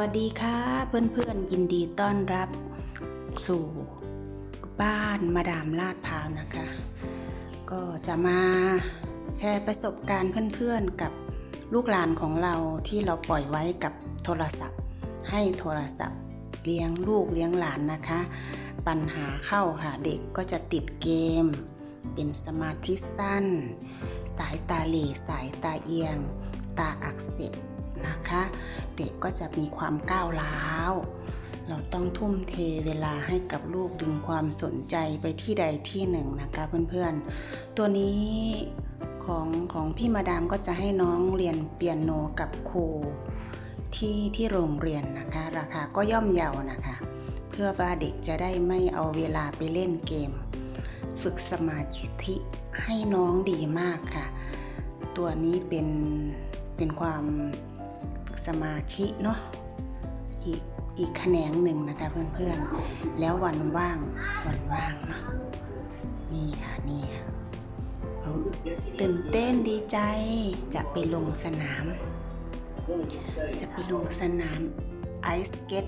วัสดีค่ะ เพื่อนๆยินดีต้อนรับสู่บ้านมาดามลาดพร้าวนะคะ ก็จะมาแชร์ประสบการณ์เพื่อนๆกับลูกหลานของเราที่เราปล่อยไว้กับโทรศัพท์ ให้โทรศัพท์เลี้ยงลูกเลี้ยงหลานนะคะ ปัญหาเข้าค่ะเด็กก็จะติดเกม เป็นสมาธิสั้น สายตาเหล่สายตาเอียง ตาอักเสบ นะคะ เด็กก็จะมีความก้าวร้าวเราต้องทุ่มเทเวลาให้กับลูกดึงความสนใจไปที่ใดที่หนึ่งนะคะเพื่อนๆ ตัวนี้ของของพี่มาดามก็จะให้น้องเรียนเปียโนกับครูที่ที่โรงเรียนนะคะ ราคาก็ย่อมเยานะคะ เพื่อว่าเด็กจะได้ไม่เอาเวลาไปเล่นเกม ฝึกสมาธิให้น้องดีมากค่ะ ตัวนี้เป็นเป็นความ สมาธิเนาะอีกอีกแขนงหนึ่งนะคะเพื่อนๆ แล้ววันว่างวันว่างเนาะนี่ค่ะนี่ค่ะเาตื่นเต้นดีใจจะไปลงสนาม จะไปลงสนามไอสเก็ต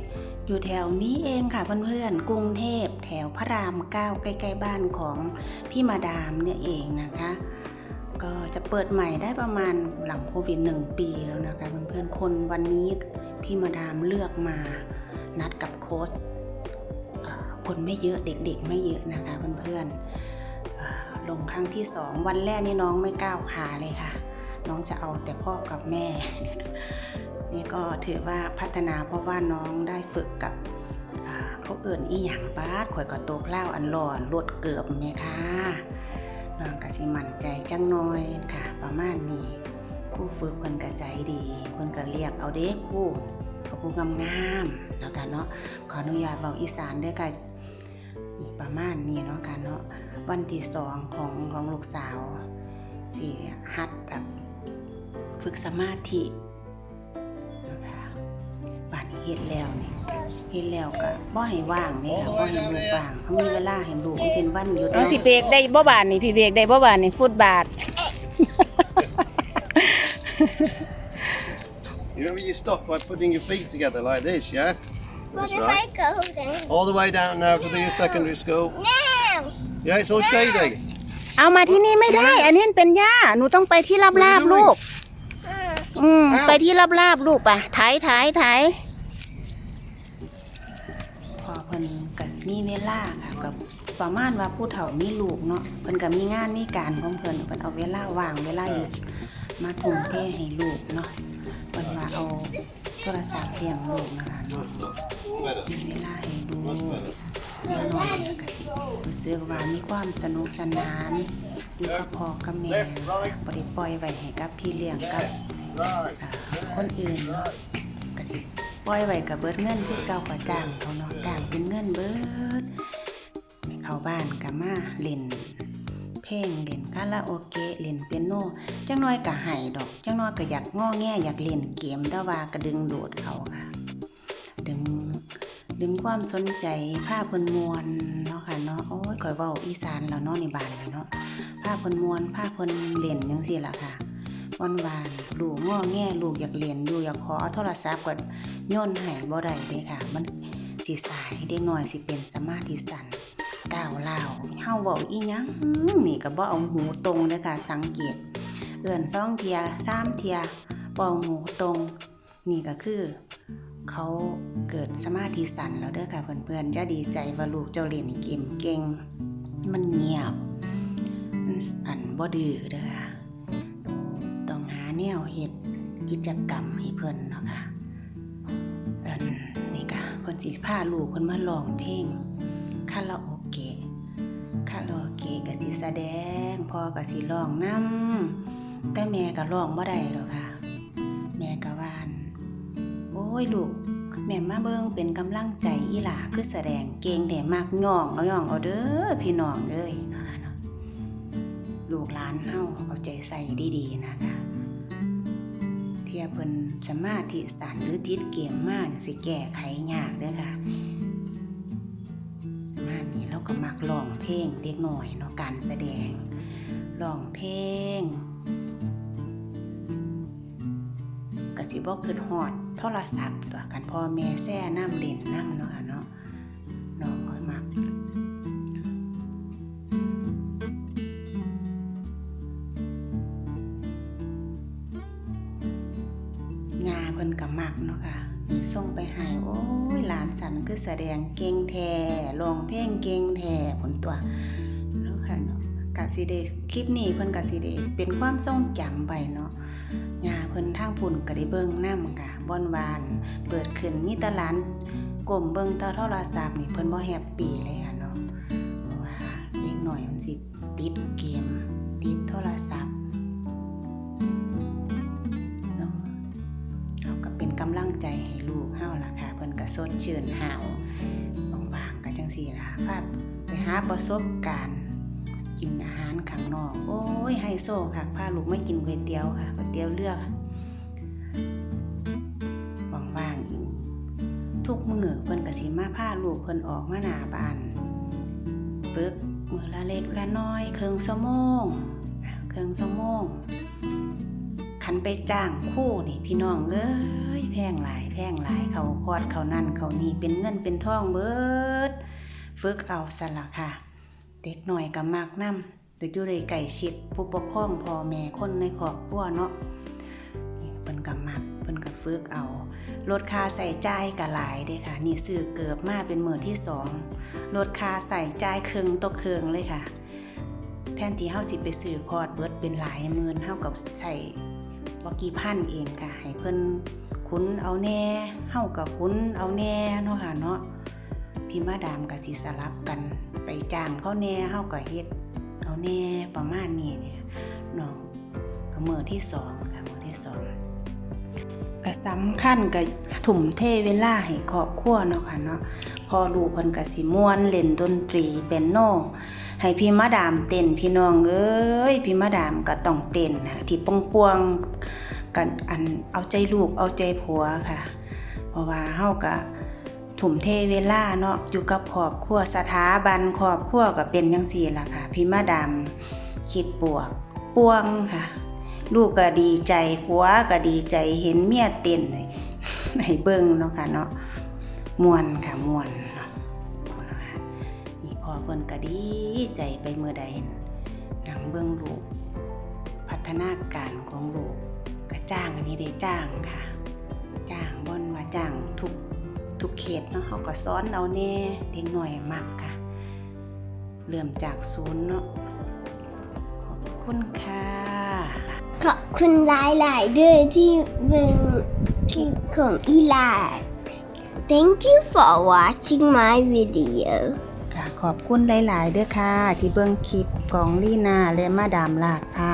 อยู่แถวนี้เองค่ะเพื่อนๆ กรุงเทพแถวพระรามเก้าใกล้ๆบ้านของพี่มาดามเนี่ยเองนะคะ ก็จะเปิดใหม่ได้ประมาณหลังโควิดหนึ่งปีแล้วนะคะเพื่อนๆคนวันนี้พี่มาดามเลือกมานัดกับโค้ชคนไม่เยอะเด็กๆ ไม่เยอะนะคะเพื่อนๆลงครั้งที่สองวันแรกนี่น้องไม่ก้าวขาเลยค่ะ น้องจะเอาแต่พ่อกับแม่ นี่ก็ถือว่าพัฒนาเพราะว่าน้องได้ฝึกกับเขาเอิ่นอีหยังบาดข่อยก็โตกเล่าอันหลอนลดเกือบไหมคะ น้องก็สิมั่นใจจังน้อยค่ะ ประมาณนี้คู่ฝึกเพิ่นก็ใจดีเพิ่นก็เรียกเอาเด็กคู่เขาผู้งามๆแล้วกันเนาะขออนุญาตบอกอีสานด้วยค่ะนี่ประมาณนี้เนาะค่ะเนาะวันที่สองของของลูกสาวสิหัดแบบฝึกสมาธินะคะป่านนี้เฮ็ดแล้วเนี่ย เฮ็ดแล้วก็บ่ให้ว่างนี่ค่ะบ่ให้ลูกว่างเขามีเวลาให้ลูกมันเป็นวันหยุดเอาสิเบรกได้บ่บานนี่พี่เบรกได้บ่บานนี่ฟุตบาท You remember you stop by putting your feet together like this, yeah? What That's if right. I go then? All the way down now to the secondary school. No! Yeah, it's all shady. เอามาที่นี่ไม่ได้ อันนี้เป็นหญ้าหนูต้องไปที่ราบๆลูก Uh, อืม ไปที่ราบๆลูกไปถ่ายถ่ายถ่าย ลาค่ะก็ประมาณว่าผู้เฒ่ามีลูกเนาะเพิ่นก็มีงานมีการของเพิ่นเพิ่นเอาเวลาว่างเวลาหยุดมาทุ่มเทให้ลูกเนาะเพิ่นว่าเอาโทรศัพท์เลี้ยงลูกนะคะเนาะมีเวลาให้ลูกเล็กน้อยก็รู้สึกว่ามีความสนุกสนานอยู่กับพ่อกับแม่บ่ได้ปล่อยไว้ให้กับพี่เลี้ยงกับ Right. อ่าคนอื่นเนาะก็สิปล่อยไว้กับเบิดเงินคือเก่าก็จ้างเขาเนาะจ้างเป็นเงินเบิด เข้าบ้านก็มาเล่นเพลงเล่นคาราโอเกะเล่นเปียโนจังน้อยก็ให้ดอกจังน้อยก็อยากง้อแงอยากเล่นเกมแต่ว่าก็ดึงโดดเขาค่ะ ดึงดึงความสนใจภาพนมวนเนาะค่ะเนาะโอ้ยข่อยเว้าอีสานแล้วเนาะในบ้านแล้วเนาะภาพนมวนภาพนเล่นจังซี่ล่ะค่ะวันวานลูกง้อแง่ลูกอยากเรียนอยู่อยากขอโทรศัพท์ก็โย่นให้บ่ได้เด้ค่ะ มันสิสายเด็กน้อยสิเป็นสมาธิสั้น ก้าวเล่าเฮาเว้าอีหยังนี่ก็บ่เอาหูตรงเด้อค่ะสังเกต เอื้อนสองเทียสามเทียบ่เอาหูตรง นี่ก็คือ เขาเกิดสมาธิสั้นแล้วเด้อค่ะเพื่อนๆจะดีใจว่าลูกเจ้าเล่นเกมเก่ง มันเงียบ มันอันบ่ดื้อเด้อค่ะต้องหาแนวเฮ็ดกิจกรรมให้เพิ่นเนาะค่ะอิ้นนี่ค่ะเพิ่นสิพาลูกเพิ่นมาร้องเพลงคาราโอ เกะคาราโอเกะก็สิแสดงพ่อก็สิร้องนำแต่แม่ก็ร้องบ่ได้ดอกค่ะ แม่ก็ว่านโอ้ยลูกแม่มาเบิ่งเป็นกำลังใจอีหล่าคือแสดงเก่งแต่มากย่องเอาย่องเอาเด้อพี่น้องเอ้ยนะนะลูกหลานเฮาเอาใจใส่ดีๆนะคะเทียเพิ่นสมาธิสั้นหรือติดเกมมากสิแก้ไขยากเด้อค่ะ นี่เราก็มักร้องเพลงเด็กหน่อยเนาะการแสดงร้องเพลงก็สิสิบ่คิดฮอดโทรศัพท์ตัวกันพ่อแม่แซ่น้ำเล่นน้ำเนาะค่ะเนาะน้องก็มักยาเพิ่นก็มักเนาะค่ะ ส่งไปให้โอ้ยหลานสันคือแสดงเก่งแท้ร้องเพลงเก่งแท้ผลตัวเนาะค่ะเนาะกะสิได้คลิปนี้เพิ่นกะสิได้เป็นความทรงจำไปเนาะยาเพิ่นทางพุ่นก็ได้เบิ่งนำค่ะบอนวาน เปิดขึ้นมีต่หลานก้มเบิ่งแต่โทรศัพท์นี่เพิ่นบ่แฮปปี้เลยค่ะเนาะเพราะว่าเด็กน้อยมันสิติดเกม ติดโทรศัพท์ พิ่นก็สดชื่นหาวบางๆก็จังซี่ล่ะพาพไปหาประสบการณ์กินอาหารข้างนอก โอ้ยไฮโซค่ะพาลูกไมากินก๋วยเตี๋ยวค่ะก๋วยเตี๋ยวเรือว่างๆอีกทุกมือเพิ่นก็สิมาพาลูกเพิ่นออกมาหน้าบ้านปึกมือละเล็กละน้อย เครึ่งชั่วโมอะครึ่งชั่วโมง คันไปจ้างคู่นี่พี่น้องเอ้ยแพงหลายแพงหลายเขาพอดเขานั่นเขานี่เป็นเงินเป็นทองเบิดฝึกเอาสละค่ะ เด็กหน่อยก็มากนำตัวอยู่ในไก่ชิดผู้ปกครองพ่อแม่คนในครอบครัวเนาะเพิ่นก็มักเพิ่นก็ฝึกเอาลดค่าใส่ใจ่ายก็หลายเด้ค่ะ นี่ซื้อเกือบมาเป็นมื้อที่สองลดค่าใส่ใจ่ายครึ่งต่อครึ่งเลยค่ะ แทนที่เฮาสิไปซื้อคอร์ดเบิดเป็นหลายหมื่นเฮากับใช้ บ่กี่พันเองค่ะให้เพิ่นคุ้นเอาแน่เฮากับคุ้นเอาแน่เนาะค่ะเนาะพี่มาดามก็สิสลับกัน ไปจ้างเขาแน่เฮาก็เฮ็ดเอาแน่ประมาณนี้เนี่ยเนาะก็มื้อที่สองค่ะมือที่สองก็สำคัญก็ทุ่มเทเวลาให้ครอบครัวเนาะค่ะเนาะพอลูกเพิ่นก็สิม่วนเล่นดนตรีเป็นโน ให้พี่มาดามเต้นพี่น้องเอ้ยพี่มาดามก็ต้องเต้นนะที่ปงปวงกันอันเอาใจลูกเอาใจผัวค่ะ เพราะว่าเฮาก็ถุ่มเทเวลาเนาะอยู่กับครอบครัวสถาบันครอบครัวก็เป็นจังซี่ล่ะค่ะ พี่มาดามคิดบวกปวงค่ะ ลูกก็ดีใจผัวก็ดีใจเห็นเมียเต้นให้เบิ่งเนาะค่ะเนาะมวนค่ะมวน เนาะนี่พอเพิ่นก็ดีใจไปเมื่อใดหนังเบื้องลูกพัฒนาการของลูกก็จ้างอันนี้ได้จ้างค่ะ จ้างบนว่าจ้างทุกทุกเขตเนาะเขาก็สอนเอาแน่เด็กหน่อยมักค่ะ เริ่มจากศูนย์เนาะขอบคุณค่ะขอบคุณหลายๆด้วยที่เบิ่งคลิปของอีไล Thank you for watching my video ขอบคุณหลาย ๆ เด้อค่ะ ที่เบิ่งคลิปของลีนาและมาดามลากพา